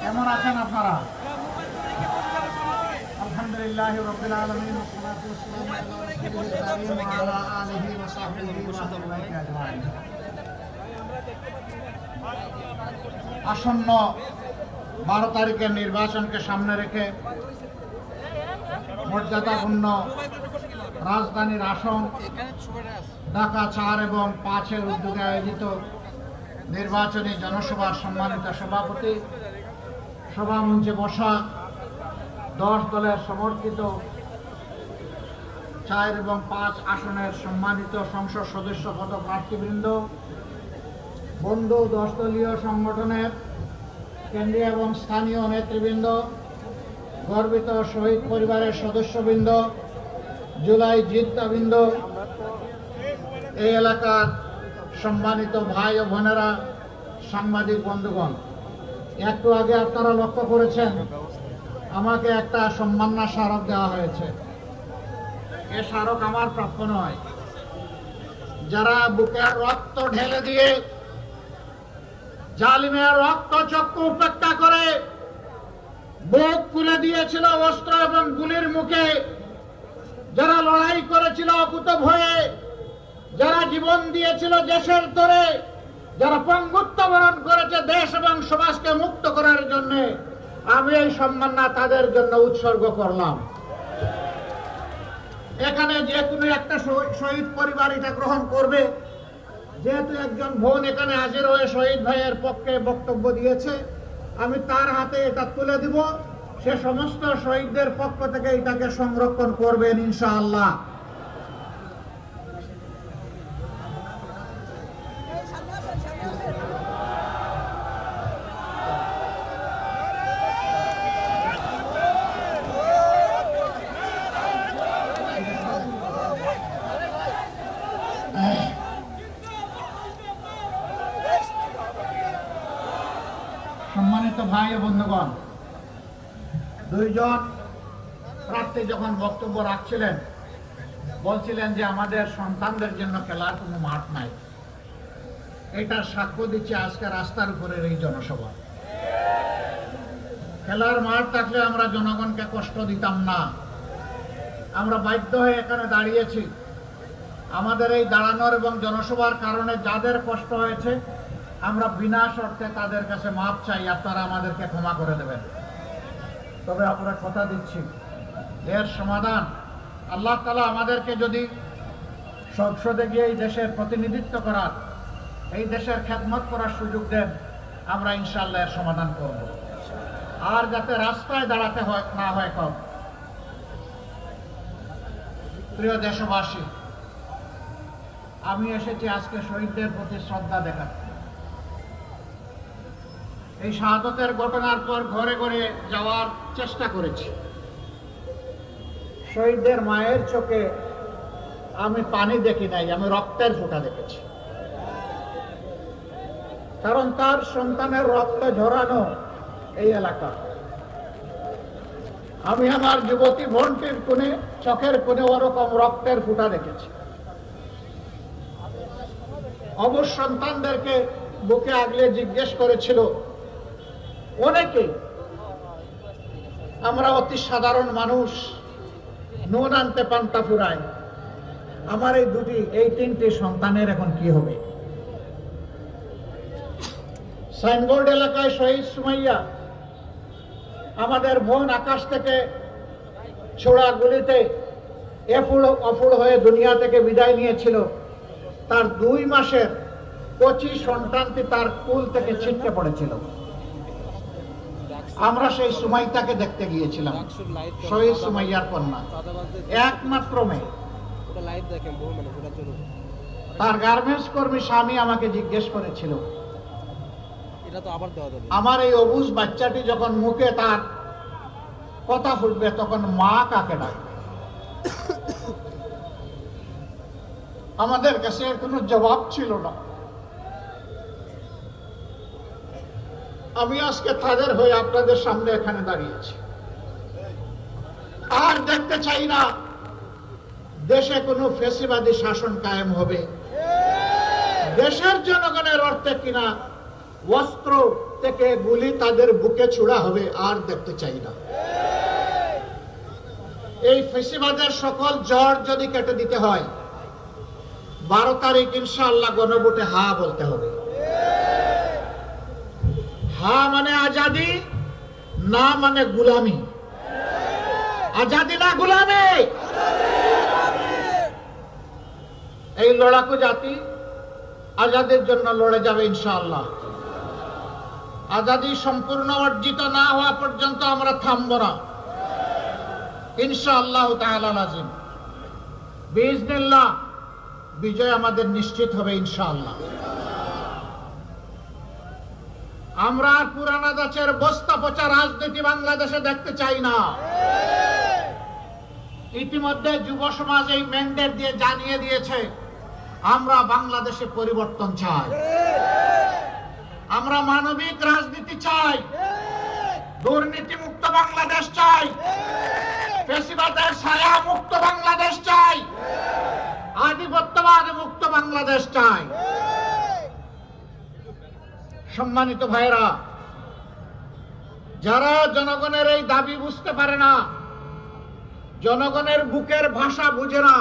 কেমন আছেন আপনারা? আলহামদুলিল্লাহ রবিল আসন্ন বারো তারিখের নির্বাচনকে সামনে রেখে মর্যাদাপূর্ণ রাজধানীর আসন ঢাকা চার এবং পাঁচের উদ্যোগে আয়োজিত নির্বাচনী জনসভার সম্মানিত সভাপতি সভামঞ্চে বসা দশ দলের সমর্থিত চার এবং পাঁচ আসনের সম্মানিত সংসদ সদস্য পদ প্রার্থীবৃন্দ, বন্ধু দশ দলীয় সংগঠনের কেন্দ্রীয় এবং স্থানীয় নেতৃবৃন্দ, গর্বিত শহীদ পরিবারের সদস্যবৃন্দ, জুলাই জিদ্দাবৃন্দ এই এলাকার সম্মানিত ভাই ও বোনেরা, সাংবাদিক বন্ধুগণ একটু আগে আপনারা লক্ষ্য করেছেন, আমাকে একটা সম্মাননা স্মারক দেওয়া হয়েছে। এ স্মারক আমার প্রাপ্য নয়। যারা বুকের রক্ত ঢেলে দিয়ে জালিমের রক্ত চক্ষু উপেক্ষা করে বুক খুলে দিয়েছিল অস্ত্র এবং গুলির মুখে, যারা লড়াই করেছিল অকুত ভয়ে যারা জীবন দিয়েছিল দেশের তরে, যারা পঙ্গুত্ব বরণ করেছে দেশ এবং সমাজকে মুক্ত করার জন্য, আমি এই সম্মাননা তাদের জন্য উৎসর্গ করলাম। এখানে যে কোনো একটা শহী- শহীদ পরিবার এটা গ্রহণ করবে। যেহেতু একজন বোন এখানে হাজির হয়ে শহীদ ভাইয়ের পক্ষে বক্তব্য দিয়েছে, আমি তার হাতে এটা তুলে দিব। সে সমস্ত শহীদদের পক্ষ থেকে এটাকে সংরক্ষণ করবেন ইনশাআল্লাহ সম্মানিত ভাই ও বন্ধুগণ দুইজন প্রার্থী যখন বক্তব্য রাখছিলেন, বলছিলেন যে আমাদের সন্তানদের জন্য খেলার কোনো মাঠ নাই। এটার সাক্ষ্য দিচ্ছে আজকে রাস্তার উপরের এই জনসভা। খেলার মাঠ থাকলে আমরা জনগণকে কষ্ট দিতাম না। আমরা বাধ্য হয়ে এখানে দাঁড়িয়েছি। আমাদের এই দাঁড়ানোর এবং জনসভার কারণে যাদের কষ্ট হয়েছে আমরা বিনা শর্তে তাদের কাছে মাপ চাই আপনারা আমাদেরকে ক্ষমা করে দেবেন। তবে আমরা কথা দিচ্ছি, এর সমাধান আল্লাহ তালা আমাদেরকে যদি সংসদে গিয়ে এই দেশের প্রতিনিধিত্ব করার, এই দেশের খেদমত করার সুযোগ দেন, আমরা ইনশাল্লাহ এর সমাধান করব। আর যাতে রাস্তায় দাঁড়াতে হয়, না হয় কম। প্রিয় দেশবাসী, আমি এসেছি আজকে শহীদদের প্রতি শ্রদ্ধা দেখাতে। এই শাহাদতের ঘটনার পর ঘরে ঘরে যাওয়ার চেষ্টা করেছি। শহীদদের মায়ের চোখে আমি পানি দেখি নাই, আমি রক্তের ফোঁটা দেখেছি। কারণ তার সন্তানের রক্ত ঝরানো এই এলাকা। আমি আমার যুবতী বোনটির কোণে, চোখের কোণে ওরকম রক্তের ফুটা দেখেছি। অবশ সন্তানদেরকে বুকে আগলে জিজ্ঞেস করেছিল অনেকে, আমরা অতি সাধারণ মানুষ, নুন আনতে পান্তা ফুরায় আমার এই দুটি, এই তিনটি সন্তানের এখন কি হবে? সাইনবোর্ড এলাকায় শহীদ সুমাইয়া, আমাদের বোন আকাশ থেকে ছোড়া গুলিতে এফুড় অফুড় হয়ে দুনিয়া থেকে বিদায় নিয়েছিল। তার দুই মাসের কচি সন্তানটি তার কুল থেকে ছিটকে পড়েছিল। আমরা সেই সুমাইতাকে দেখতে গিয়েছিলাম। শহীদ সুমাইয়ার কন্যা। একমাত্র মেয়ে। তার গার্মেন্টস কর্মী স্বামী আমাকে জিজ্ঞেস করেছিল। আমার এই অবুজ বাচ্চাটি যখন মুখে তার কথা ফুটবে, তখন মা কাকে ডাকবে? আমাদের কাছে কোনো জবাব ছিল না। আমি আজকে তাদের হয়ে আপনাদের সামনে এখানে দাঁড়িয়েছি। আর দেখতে চাই না, দেশে কোনো ফেসিবাদী শাসন কায়েম হবে। দেশের জনগণের অর্থে কিনা অস্ত্র থেকে গুলি তাদের বুকে ছুড়া হবে, আর দেখতে চাই না। এই ফেসিবাদের সকল জ্বর যদি কেটে দিতে হয়, বারো তারিখ ইনশাআল্লাহ গণভোটে হা বলতে হবে। হা মানে আজাদি, না মানে গুলামি। আজাদি না গুলামি? এই লড়াকু জাতি আজাদের জন্য লড়ে যাবে ইনশাআল্লাহ। আজাদি সম্পূর্ণ অর্জিত না হওয়া পর্যন্ত আমরা থামব না। ইনশাআল্লাহ বিজয় আমাদের নিশ্চিত হবে ইনশাআল্লাহ। আমরা পুরানা দাসের বস্তা পচা রাজনীতি বাংলাদেশে দেখতে চাই না। ইতিমধ্যে যুব সমাজ এই ম্যান্ডেট দিয়ে জানিয়ে দিয়েছে, আমরা বাংলাদেশে পরিবর্তন চাই। আমরা মানবিক রাজনীতি চাই। দুর্নীতি মুক্ত বাংলাদেশ চাই। পেশিবাদের ছায়া মুক্ত বাংলাদেশ চাই। আধিপত্যবাদ মুক্ত বাংলাদেশ চাই। সম্মানিত ভাইরা যারা জনগণের এই দাবি বুঝতে পারে না জনগণের বুকের ভাষা বুঝে না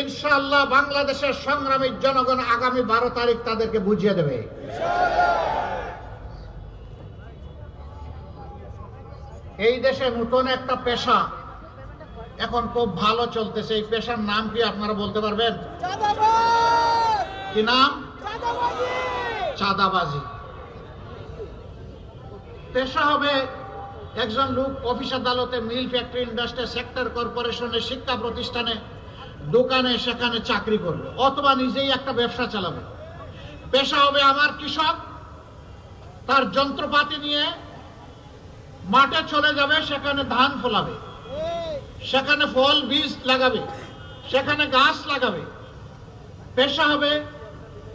ইনশাল্লাহ বাংলাদেশের সংগ্রামী জনগণ আগামী বারো তারিখ তাদেরকে বুঝিয়ে দেবে। এই দেশে নতুন একটা পেশা এখন খুব ভালো চলতেছে। এই পেশার নাম কি আপনারা বলতে পারবেন? কি নাম? চাঁদাবাজি। পেশা হবে একজন লোক অফিস আদালতে মিল ফ্যাক্টরি ইন্ডাস্ট্রি সেক্টর কর্পোরেশনে শিক্ষা প্রতিষ্ঠানে, দোকানে সেখানে চাকরি করবে, অথবা নিজেই একটা ব্যবসা চালাবে। পেশা হবে আমার কৃষক, তার যন্ত্রপাতি নিয়ে মাঠে চলে যাবে, সেখানে ধান ফলাবে, সেখানে ফল বীজ লাগাবে, সেখানে গাছ লাগাবে। পেশা হবে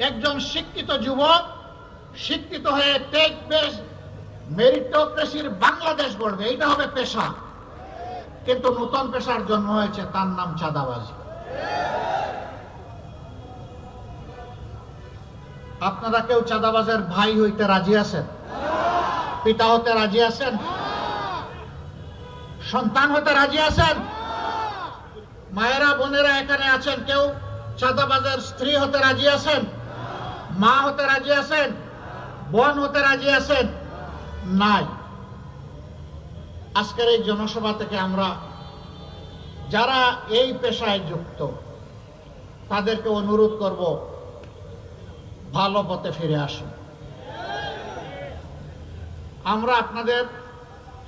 একজন শিক্ষিত যুবক শিক্ষিত হয়ে টেক বেস মেরিটোক্রেসির বাংলাদেশ গড়বে এটা হবে পেশা। কিন্তু নতুন পেশার জন্ম হয়েছে তার নাম চাঁদাবাজি। আপনারা কেউ চাঁদাবাজের ভাই হইতে রাজি আছেন? পিতা হতে রাজি আছেন? সন্তান হতে রাজি আছেন? মায়েরা, বোনেরা এখানে আছেন কেউ? চাঁদাবাজের স্ত্রী হতে রাজি আছেন? মা হতে রাজি আছেন? বোন হতে রাজি আছেন? নাই। আজকের এই জনসভা থেকে আমরা যারা এই পেশায় যুক্ত, তাদেরকে অনুরোধ করব, ভালো পথে ফিরে আসুন। আমরা আপনাদের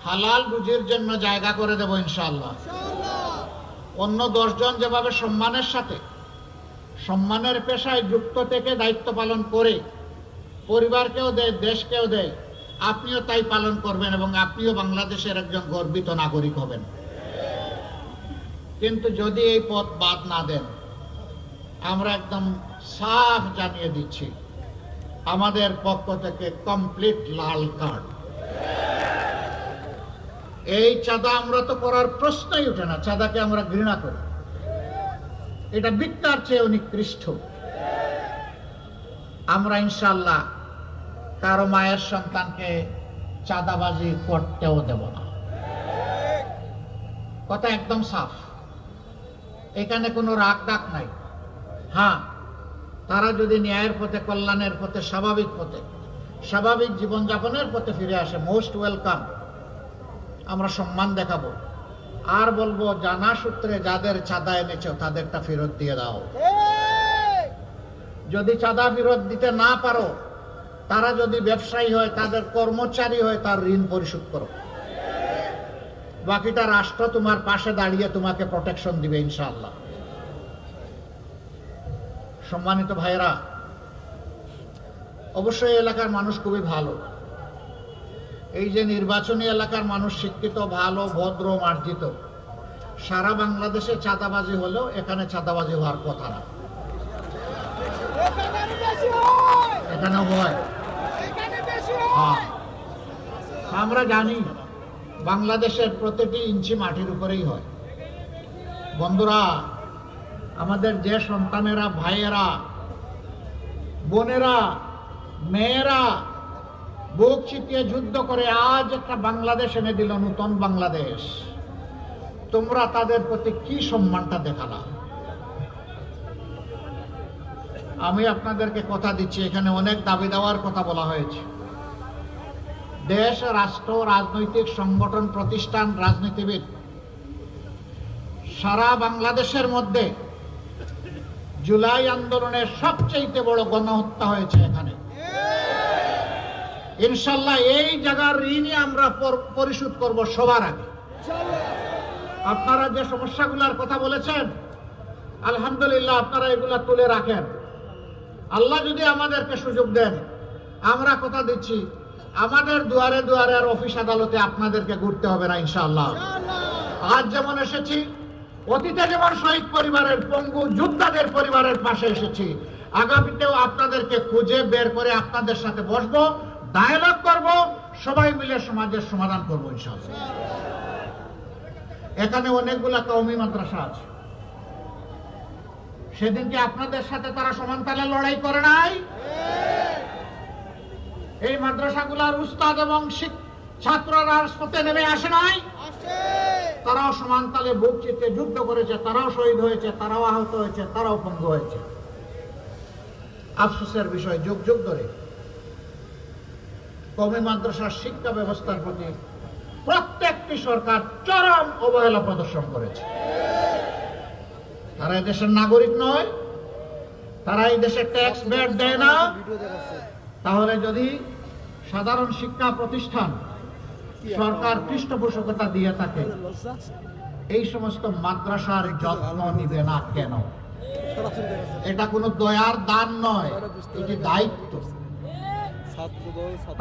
হালাল রুজির জন্য জায়গা করে দেব ইনশাল্লাহ অন্য দশজন যেভাবে সম্মানের সাথে সম্মানের পেশায় যুক্ত থেকে দায়িত্ব পালন করে পরিবারকেও দেয়, দেশকেও দেয়। আপনিও তাই পালন করবেন এবং আপনিও বাংলাদেশের একজন গর্বিত নাগরিক হবেন। কিন্তু যদি এই পথ বাদ না দেন, আমরা একদম সাফ জানিয়ে দিচ্ছি, আমাদের পক্ষ থেকে কমপ্লিট লাল কার্ড এই চাঁদা আমরা তো করার প্রশ্নই ওঠে না, চাঁদাকে আমরা ঘৃণা করি। এটা বিদ্যার চেয়ে নিকৃষ্ট। আমরা ইনশাল্লাহ কারও মায়ের সন্তানকে চাঁদাবাজি করতেও দেব না। কথা একদম সাফ। এখানে কোনো রাগ ডাক নাই। হ্যাঁ তারা যদি ন্যায়ের পথে, কল্যাণের পথে, স্বাভাবিক পথে, স্বাভাবিক জীবনযাপনের পথে ফিরে আসে মোস্ট ওয়েলকাম আমরা সম্মান দেখাবো। আর বলব জানা সূত্রে যাদের চাঁদা এনেছো তাদেরটা ফেরত দিয়ে দাও। যদি চাঁদা ফেরত দিতে না পারো তারা যদি ব্যবসায়ী হয় তাদের কর্মচারী হয় তার ঋণ পরিশোধ করো। বাকিটা রাষ্ট্র তোমার পাশে দাঁড়িয়ে তোমাকে প্রোটেকশন দিবে ইনশাআল্লাহ। সম্মানিত ভাইয়েরা অবশ্যই এলাকার মানুষ খুবই ভালো। এই যে নির্বাচনী এলাকার মানুষ শিক্ষিত, ভালো, ভদ্র, মার্জিত, সারা বাংলাদেশে চাঁদাবাজি হলেও এখানে চাঁদাবাজি হওয়ার কথা না। এখানে হয়। হ্যাঁ। আমরা জানি বাংলাদেশের প্রতিটি ইঞ্চি মাটির উপরেই হয়। বন্ধুরা, আমাদের যে সন্তানেরা, ভাইয়েরা, বোনেরা, মেয়েরা বুক চিতিয়ে যুদ্ধ করে আজ একটা বাংলাদেশ এনে দিল, নূতন বাংলাদেশ। তোমরা তাদের প্রতি কি সম্মানটা দেখালা? আমি আপনাদেরকে কথা দিচ্ছি, এখানে অনেক দাবি দেওয়ার কথা বলা হয়েছে। দেশ, রাষ্ট্র, রাজনৈতিক সংগঠন, প্রতিষ্ঠান, রাজনীতিবিদ, সারা বাংলাদেশের মধ্যে জুলাই আন্দোলনের সবচেয়ে বড় গণহত্যা হয়েছে এখানে। ইনশাল্লাহ এই জায়গার ঋণই আমরা পরিশোধ করব সবার আগে। আপনারা যে সমস্যাগুলোর কথা বলেছেন, আলহামদুলিল্লাহ আপনারা এগুলা তুলে রাখেন। আল্লাহ যদি আমাদেরকে সুযোগ দেন, আমরা কথা দিচ্ছি, আমাদের দুয়ারে দুয়ারে আর অফিস আদালতে আপনাদেরকে ঘুরতে হবে না ইনশাআল্লাহ। আজ যেমন এসেছি, অতীতে যেমন শহীদ পরিবারের, পঙ্গু যোদ্ধাদের পরিবারের পাশে এসেছি, আগামীতেও আপনাদেরকে খুঁজে বের করে আপনাদের সাথে বসবো। ডায়ালগ করব, সবাই মিলে সমাজের সমাধান করব এখানে অনেকগুলা কওমি মাদ্রাসা আছে। সেদিনকে আপনাদের সাথে তারা সমান তালে লড়াই করে নাই? এই মাদ্রাসাগুলার উস্তাদ এবং ছাত্ররা রাজপথে নেমে আসে নাই? তারাও সমান তালে বুক চিতে যুদ্ধ করেছে, তারাও শহীদ হয়েছে, তারাও আহত হয়েছে, তারাও পঙ্গু হয়েছে। আফসোসের বিষয়, যুগ যুগ ধরে। কমে মাদ্রাসার শিক্ষা ব্যবস্থার প্রতি প্রত্যেকটি সরকার চরম অবহেলা প্রদর্শন করেছে। তারা দেশের নাগরিক নয়, তারা এই দেশে ট্যাক্স ব্যাট দেয় না। তাহলে যদি সাধারণ শিক্ষা প্রতিষ্ঠান সরকার পৃষ্ঠপোষকতা দিয়ে থাকে, এই সমস্ত মাদ্রাসার যত্ন নিবে না কেন? এটা কোনো দয়ার দান নয়, এটি দায়িত্ব।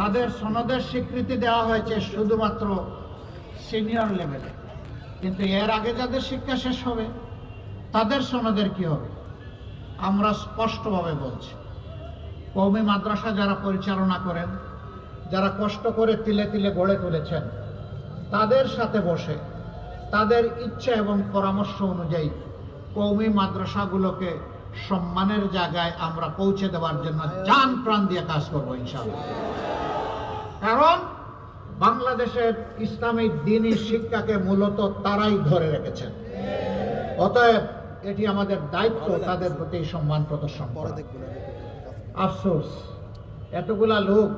তাদের সনদের স্বীকৃতি দেওয়া হয়েছে শুধুমাত্র সিনিয়র লেভেলে। কিন্তু এর আগে যাদের শিক্ষা শেষ হবে, তাদের সনদের কি হবে? আমরা স্পষ্টভাবে বলছি। কৌমি মাদ্রাসা যারা পরিচালনা করেন, যারা কষ্ট করে তিলে তিলে গড়ে তুলেছেন, তাদের সাথে বসে তাদের ইচ্ছা এবং পরামর্শ অনুযায়ী কৌমি মাদ্রাসাগুলোকে সম্মানের জায়গায় আমরা পৌঁছে দেওয়ার জন্য জান প্রাণ দিয়ে কাজ করব ইনশাআল্লাহ। কারণ বাংলাদেশের ইসলামী দিনী শিক্ষাকে মূলত তারাই ধরে রেখেছেন। অতএব এটি আমাদের দায়িত্ব তাদের প্রতি সম্মান প্রদর্শন করা। আফসোস এতগুলা লোক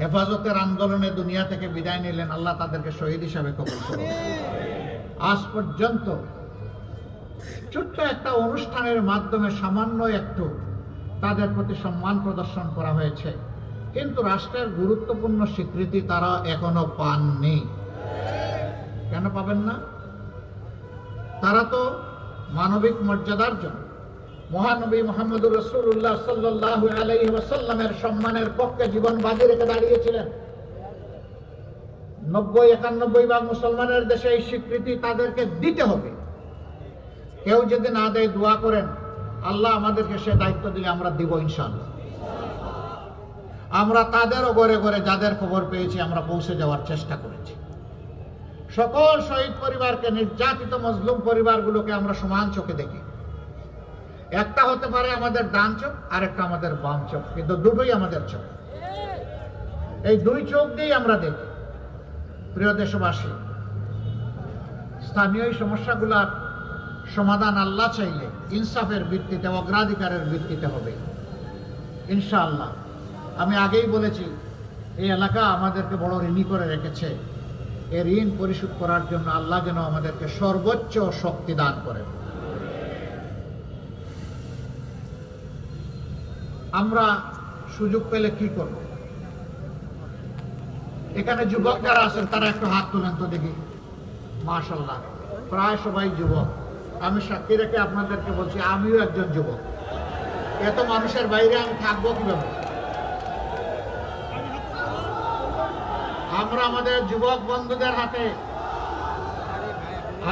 হেফাজতের আন্দোলনে দুনিয়া থেকে বিদায় নিলেন আল্লাহ তাদেরকে শহীদ হিসাবে কবুল করুন আজ পর্যন্ত ছোট্ট একটা অনুষ্ঠানের মাধ্যমে সামান্য একটু তাদের প্রতি সম্মান প্রদর্শন করা হয়েছে। কিন্তু রাষ্ট্রের গুরুত্বপূর্ণ স্বীকৃতি তারা এখনও পাননি। কেন পাবেন না? তারা তো মানবিক মর্যাদার জন্য। মহানবী মোহাম্মদুর রসুল্লাহ সাল্লাহ আলাইহি সম্মানের পক্ষে জীবন বাজি রেখে দাঁড়িয়েছিলেন। নব্বই একানব্বই ভাগ মুসলমানের দেশে এই স্বীকৃতি তাদেরকে দিতে হবে। কেউ যদি না দেয় দোয়া করেন, আল্লাহ আমাদেরকে সে দায়িত্ব দিলে আমরা দিব ইনশাআল্লাহ। আমরা তাদেরও ঘরে ঘরে যাদের খবর পেয়েছি, আমরা পৌঁছে যাওয়ার চেষ্টা করেছি। সকল শহীদ পরিবারকে, নির্যাতিত মজলুম পরিবারগুলোকে আমরা সমান চোখে দেখি। একটা হতে পারে আমাদের ডান চোখ আর একটা আমাদের বাম চোখ, কিন্তু দুটোই আমাদের চোখ। এই দুই চোখ দিয়েই আমরা দেখি। প্রিয় দেশবাসী, স্থানীয় এই সমস্যাগুলার সমাধান আল্লাহ চাইলে ইনসাফের ভিত্তিতে, অগ্রাধিকারের ভিত্তিতে হবে। ইনশাআল্লাহ। আমি আগেই বলেছি, এই এলাকা আমাদেরকে বড় ঋণী করে রেখেছে। এই ঋণ পরিশোধ করার জন্য আল্লাহ যেন আমাদেরকে সর্বোচ্চ শক্তি দান করেন আমরা সুযোগ পেলে কি করব? এখানে যুবক যারা আছেন, তারা একটু হাত তুলেন তো দেখি। মাশাল্লাহ প্রায় সবাই যুবক। আমি সাক্ষী রেখে আপনাদেরকে বলছি, আমিও একজন যুবক। এত মানুষের বাইরে আমি থাকব কীভাবে? আমরা আমাদের যুবক বন্ধুদের হাতে,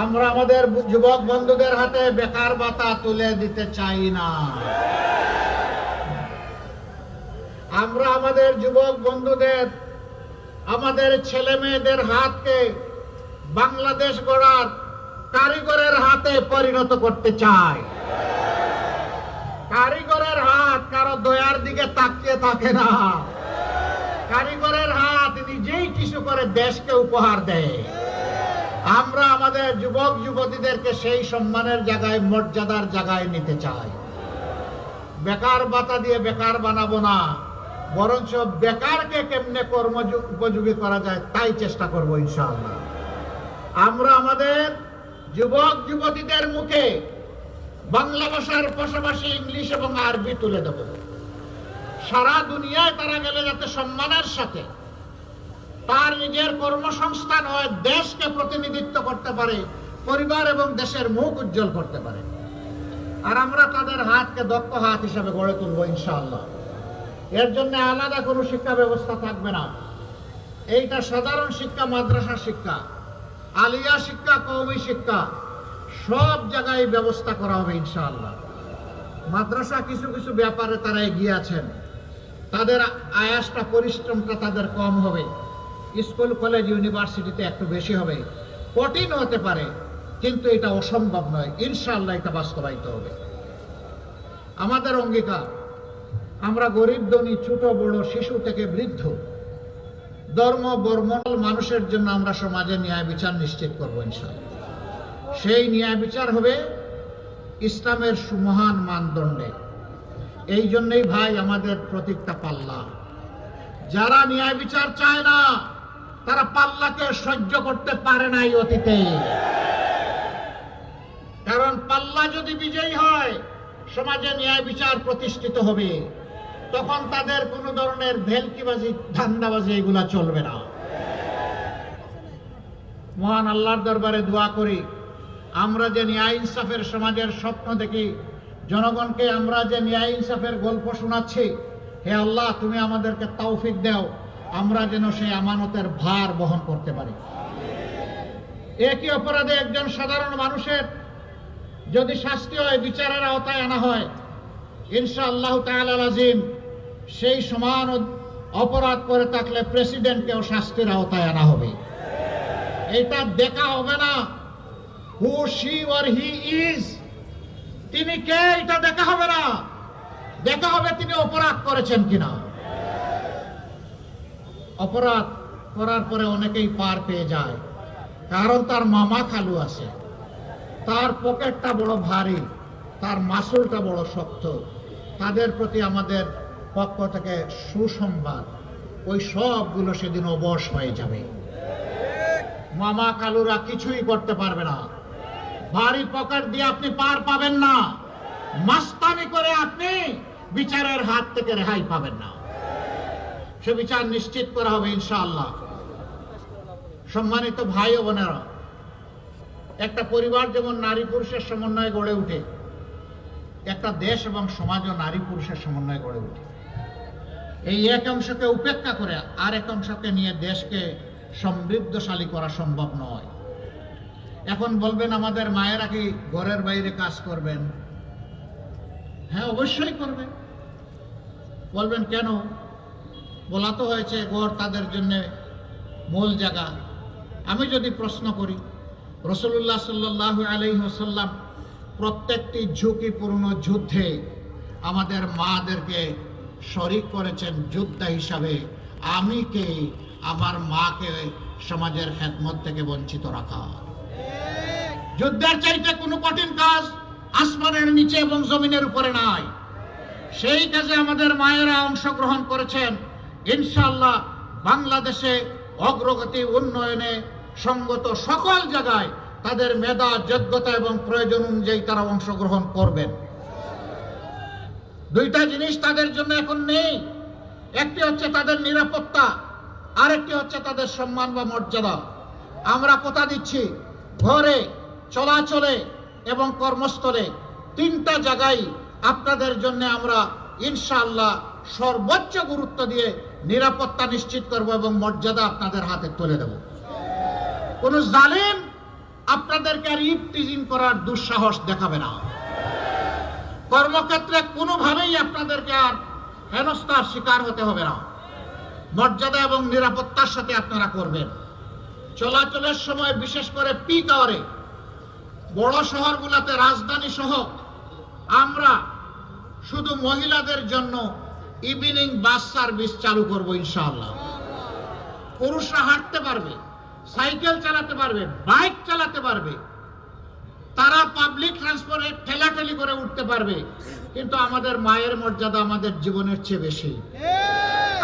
আমরা আমাদের যুবক বন্ধুদের হাতে বেকার ভাতা তুলে দিতে চাই না। আমরা আমাদের যুবক বন্ধুদের, আমাদের ছেলে মেয়েদের হাতকে বাংলাদেশ গড়ার কারিগরের হাতে পরিণত করতে চাই কারিগরের হাত কারও দয়ার দিকে তাকিয়ে থাকে না। কারিগরের হাত নিজেই কিছু করে দেশকে উপহার দেয়। আমরা আমাদের যুবক যুবতীদেরকে সেই সম্মানের জায়গায়, মর্যাদার জায়গায় নিতে চাই। বেকার বাতা দিয়ে বেকার বানাবো না, বরঞ্চ বেকারকে কেমনে কর্ম উপযোগী করা যায় তাই চেষ্টা করব ইনশাআল্লাহ। আমরা আমাদের যুবক, যুবতীদের মুখে বাংলা ভাষার পাশাপাশি ইংলিশ এবং আরবি তুলে দেব। সারা দুনিয়ায় তারা গেলে যাতে সম্মানের সাথে তার নিজের কর্মসংস্থান হয়, দেশকে প্রতিনিধিত্ব করতে পারে, পরিবার এবং দেশের মুখ উজ্জ্বল করতে পারে। আর আমরা তাদের হাতকে দক্ষ হাত হিসাবে গড়ে তুলবো ইনশাআল্লাহ। এর জন্য আলাদা কোনো শিক্ষা ব্যবস্থা থাকবে না। এইটা সাধারণ শিক্ষা মাদ্রাসা শিক্ষা। আলিয়া শিক্ষা কৌমি শিক্ষা, সব জায়গায় ব্যবস্থা করা হবে ইনশাআল্লাহ। মাদ্রাসা কিছু কিছু ব্যাপারে তারা এগিয়ে আছেন। তাদের আয়াসটা, পরিশ্রমটা তাদের কম হবে। স্কুল, কলেজ, ইউনিভার্সিটিতে একটু বেশি হবে। কঠিন হতে পারে, কিন্তু এটা অসম্ভব নয়। ইনশাআল্লাহ এটা বাস্তবায়িত হবে। আমাদের অঙ্গীকার, আমরা গরিব, ধনী, ছোট, বড়, শিশু থেকে বৃদ্ধ ধর্ম বর্মল মানুষের জন্য আমরা সমাজে ন্যায় বিচার নিশ্চিত করব ইনশাআল্লাহ। সেই ন্যায় বিচার হবে ইসলামের সুমহান মানদণ্ডে। এই জন্যই ভাই আমাদের প্রতীকটা পাল্লা। যারা ন্যায় বিচার চায় না, তারা পাল্লাকে সহ্য করতে পারে নাই অতীতে। কারণ পাল্লা যদি বিজয়ী হয়, সমাজে ন্যায় বিচার প্রতিষ্ঠিত হবে। তখন তাদের কোনো ধরনের ভেলকিবাজি, ধান্দাবাজি এগুলা চলবে না। মহান আল্লাহর দরবারে দোয়া করি, আমরা যে ন্যায় ইনসাফের সমাজের স্বপ্ন দেখি, জনগণকে আমরা যে ন্যায় ইনসাফের গল্প শোনাচ্ছি, হে আল্লাহ, তুমি আমাদেরকে তৌফিক দাও, আমরা যেন সেই আমানতের ভার বহন করতে পারি। একই অপরাধে একজন সাধারণ মানুষের যদি শাস্তি হয়, বিচারের আওতায় আনা হয় ইনশা আল্লাহ আজিম সেই সমান অপরাধ করে থাকলে প্রেসিডেন্টকেও শাস্তির আওতায় আনা হবে। এটা দেখা হবে না। Who she or he is তিনি কে, এটা দেখা হবে না। দেখা হবে তিনি অপরাধ করেছেন কিনা। অপরাধ করার পরে অনেকেই পার পেয়ে যায়। কারণ তার মামা খালু আছে। তার পকেটটা বড় ভারী। তার মাসুলটা বড় শক্ত। তাদের প্রতি আমাদের পক্ষ থেকে সুসংবাদ, ওই সবগুলো সেদিন অবশ হয়ে যাবে। মামা কালুরা কিছুই করতে পারবে না। ভারী পকেট দিয়ে আপনি পার পাবেন না। মাস্তানি করে আপনি বিচারের হাত থেকে রেহাই পাবেন না। সে বিচার নিশ্চিত করা হবে ইনশাআল্লাহ। সম্মানিত ভাই ও বোনেরা, একটা পরিবার যেমন নারী পুরুষের সমন্বয়ে গড়ে উঠে একটা দেশ এবং সমাজও নারী পুরুষের সমন্বয়ে গড়ে উঠে এই এক অংশকে উপেক্ষা করে আর এক অংশকে নিয়ে দেশকে সমৃদ্ধশালী করা সম্ভব নয়। এখন বলবেন, আমাদের মায়েরা কি ঘরের বাইরে কাজ করবেন? হ্যাঁ অবশ্যই করবে বলবেন, কেন? বলা তো হয়েছে, ঘর তাদের জন্য মূল জায়গা। আমি যদি প্রশ্ন করি রসুল্লাহ সাল্লাহ আলহিহসাল্লাম প্রত্যেকটি ঝুঁকিপূর্ণ যুদ্ধে আমাদের মাদেরকে শরিক করেছেন যোদ্ধা হিসাবে, আমি কে? আমার মাকে সমাজের খেদমত থেকে বঞ্চিত রাখা। যুদ্ধের চাইতে কোনো কঠিন কাজ আসমানের নিচে এবং জমিনের উপরে নাই। সেই কাজে আমাদের মায়েরা অংশগ্রহণ করেছেন। ইনশাল্লাহ বাংলাদেশে অগ্রগতি উন্নয়নে সঙ্গত সকল জায়গায় তাদের মেধা, যোগ্যতা এবং প্রয়োজন অনুযায়ী তারা অংশগ্রহণ করবেন। দুইটা জিনিস তাদের জন্য এখন নেই। একটি হচ্ছে তাদের নিরাপত্তা, আরেকটি হচ্ছে তাদের সম্মান বা মর্যাদা। আমরা কথা দিচ্ছি ঘরে, চলাচলে এবং কর্মস্থলে। তিনটা জায়গায় আপনাদের জন্য আমরা ইনশাআল্লাহ সর্বোচ্চ গুরুত্ব দিয়ে নিরাপত্তা নিশ্চিত করব এবং মর্যাদা আপনাদের হাতে তুলে দেব। কোন জালিম আপনাদেরকে আর ইফটিজিং করার দুঃসাহস দেখাবে না। কর্মক্ষেত্রে কোনোভাবেই আপনাদেরকে আর হেনস্থার শিকার হতে হবে না। মর্যাদা এবং নিরাপত্তার সাথে আপনারা করবেন। চলাচলের সময় বিশেষ করে পিক আওয়ারে বড় শহরগুলোতে রাজধানী সহ আমরা শুধু মহিলাদের জন্য ইভিনিং বাস সার্ভিস চালু করব ইনশাআল্লাহ। পুরুষরা হাঁটতে পারবে, সাইকেল চালাতে পারবে, বাইক চালাতে পারবে তারা পাবলিক ট্রান্সপোর্টে ঠেলাঠেলি করে উঠতে পারবে। কিন্তু আমাদের মায়ের মর্যাদা আমাদের জীবনের চেয়ে বেশি।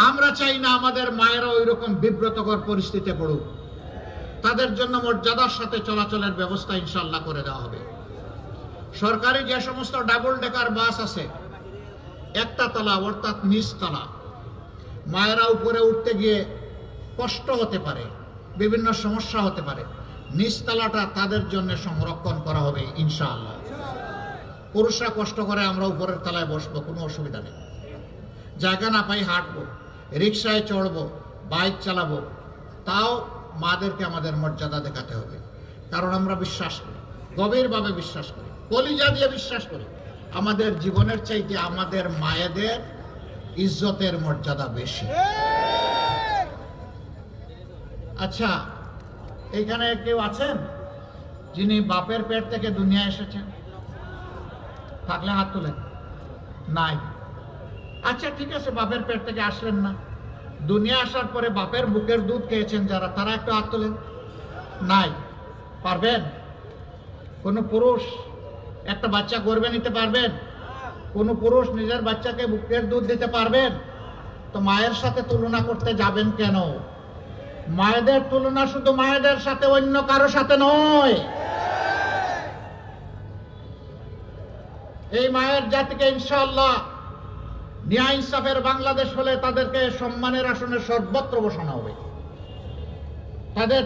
আমরা চাই না আমাদের মায়েরা ওই রকম বিব্রতকর পরিস্থিতিতে পড়ুক। তাদের জন্য মর্যাদার সাথে চলাচলের ব্যবস্থা ইনশাল্লাহ করে দেওয়া হবে। সরকারি যে সমস্ত ডাবল ডেকার বাস আছে একটা তলা অর্থাৎ নিচ তলা মায়েরা উপরে উঠতে গিয়ে কষ্ট হতে পারে বিভিন্ন সমস্যা হতে পারে। নিচতলাটা তাদের জন্য সংরক্ষণ করা হবে ইনশাআল্লাহ। পুরুষরা কষ্ট করে আমরা উপরের তলায় বসবো কোনো অসুবিধা নেই। জায়গা না পাই হাঁটবো রিক্সায় চড়বো বাইক চালাবো তাও মাদেরকে আমাদের মর্যাদা দেখাতে হবে। কারণ আমরা বিশ্বাস করি গভীরভাবে বিশ্বাস করি কলিজা দিয়ে বিশ্বাস করি আমাদের জীবনের চাইতে আমাদের মায়েদের ইজ্জতের মর্যাদা বেশি। আচ্ছা এইখানে কেউ আছেন? যিনি বাপের পেট থেকে দুনিয়া এসেছেন। থাকলে হাত তুলেন। নাই। আচ্ছা ঠিক আছে, বাপের পেট থেকে আসলেন না। দুনিয়া আসার পরে বাপের বুকের দুধ খেয়েছেন যারা, তারা একটু হাত তোলেন। নাই। পারবেন? কোন পুরুষ একটা বাচ্চা গর্বে নিতে পারবেন? কোন পুরুষ নিজের বাচ্চাকে বুকের দুধ দিতে পারবেন? তো মায়ের সাথে তুলনা করতে যাবেন কেন? মায়েদের তুলনা শুধু মায়েদের সাথে, অন্য কারও সাথে নয়। এই মায়ের জাতিকে ইনশাল্লাহ ন্যায় ইনসাফের বাংলাদেশ হলে তাদেরকে সম্মানের আসনে সর্বত্র বসানো হবে। তাদের